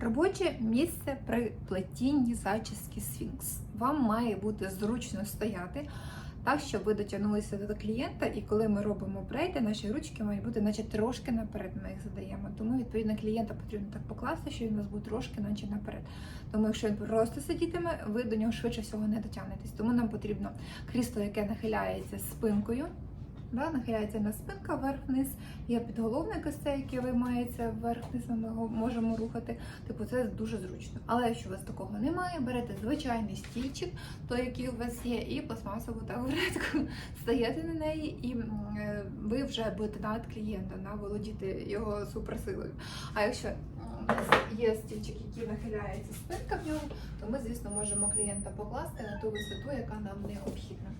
Робоче місце при плетінні зачіски Сфінкс. Вам має бути зручно стояти, так, щоб ви дотягнулися до клієнта, і коли ми робимо брейди, наші ручки мають бути наче трошки наперед. Ми їх задаємо. Тому відповідно клієнта потрібно так покласти, що він у нас буде трошки, наче наперед. Тому якщо він просто сидітиме, ви до нього швидше всього не дотягнетесь. Тому нам потрібно крісло, яке нахиляється спинкою. Да, нахиляється на спинка вверх-вниз, є підголовник ось цей, виймається вверх-вниз, ми його можемо рухати. Типу, це дуже зручно. Але якщо у вас такого немає, берете звичайний стільчик, той, який у вас є, і пластмасову табуретку, стаєте на неї, і е, ви вже будете над клієнта да, володіти його суперсилою. А якщо є стільчик, який нахиляється спинка в нього, то ми, звісно, можемо клієнта покласти на ту висоту, яка нам необхідна.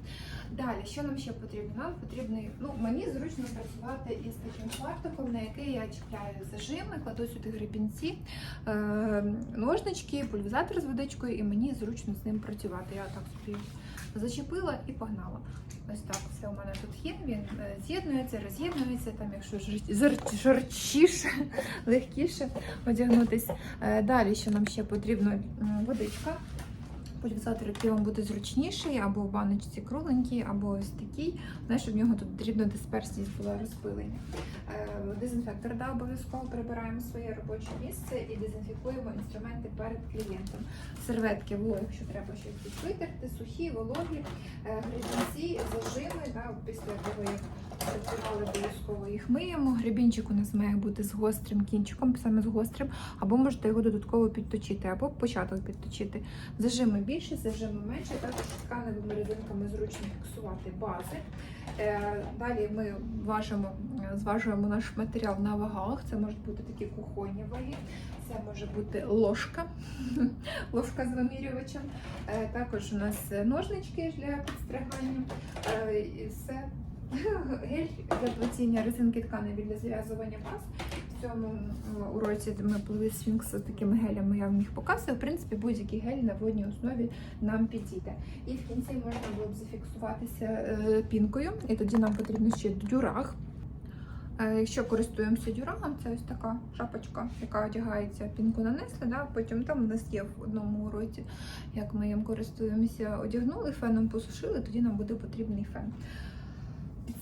Далі, що нам ще потрібно? Нам потрібний, ну мені зручно працювати із таким фартуком, на який я чіпляю зажими, кладу сюди гребінці, е, ножнички, пульверизатор з водичкою, і мені зручно з ним працювати. Я так собі зачепила і погнала. Ось так все у мене тут є. Він е, з'єднується, роз'єднується, там, якщо жорсткіше, легкіше одягнутись. Е, Далі, що нам ще потрібно, водичка. Пульверизатор, який вам буде зручніший, або в баночці кругленький, або ось такий. Знаєш, щоб в нього тут потрібна дисперсність була розпилення. Е, Дезінфектор, да, обов'язково прибираємо своє робоче місце і дезінфікуємо інструменти перед клієнтом. Серветки, вологі, якщо треба щось витерти, сухі, вологі, е, гребінці, зажими, да, після того, як працювали, обов'язково їх миємо. Гребінчик у нас має бути з гострим кінчиком, саме з гострим, або можете його додатково підточити, або початок підточити. Зажими більше, зажими менше, також тканевими резинками зручно фіксувати бази. Е, Далі ми важимо, зважуємо наш матеріал на вагах. Це можуть бути такі кухонні ваги, це може бути ложка, ложка з вимірювачем. Е, Також у нас ножнички для підстригання. Е, все. Гель для плетіння резинки тканеві для зв'язування баз. В цьому уроці ми плели сфінкс з такими гелями, я вам їх показую. В принципі, будь-який гель на водній основі нам підійде. І в кінці можна було б зафіксуватися е, пінкою, і тоді нам потрібно ще дюраг. Е, Якщо користуємося дюрагом, це ось така шапочка, яка одягається, пінку нанесли. Да? Потім там у нас є в одному уроці, як ми їм користуємося, одягнули, феном посушили, тоді нам буде потрібний фен.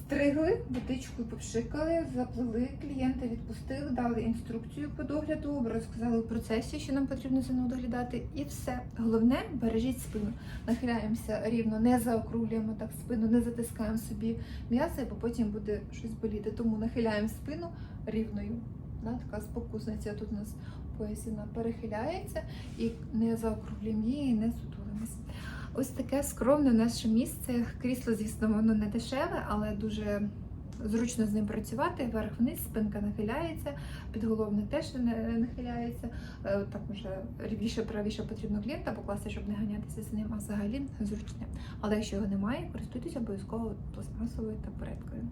Підстригли, водичкою попшикали, заплели клієнта, відпустили, дали інструкцію по догляду, розказали в процесі, що нам потрібно за ним доглядати, і все. Головне, бережіть спину. Нахиляємося рівно, не заокруглюємо так спину, не затискаємо собі м'ясо, бо потім буде щось боліти. Тому нахиляємо спину рівною. Да, така спокусниця тут у нас поясина перехиляється і не заокруглюємо її, і не сутулимось. Ось таке скромне наше місце. Крісло, звісно, воно не дешеве, але дуже зручно з ним працювати. Верх-вниз, спинка нахиляється, підголовник теж не нахиляється. Е, Так вже рівніше, правіше потрібно клієнта покласти, щоб не ганятися з ним, а взагалі зручне. Але якщо його немає, користуйтесь обов'язково пластмасовою табуреткою.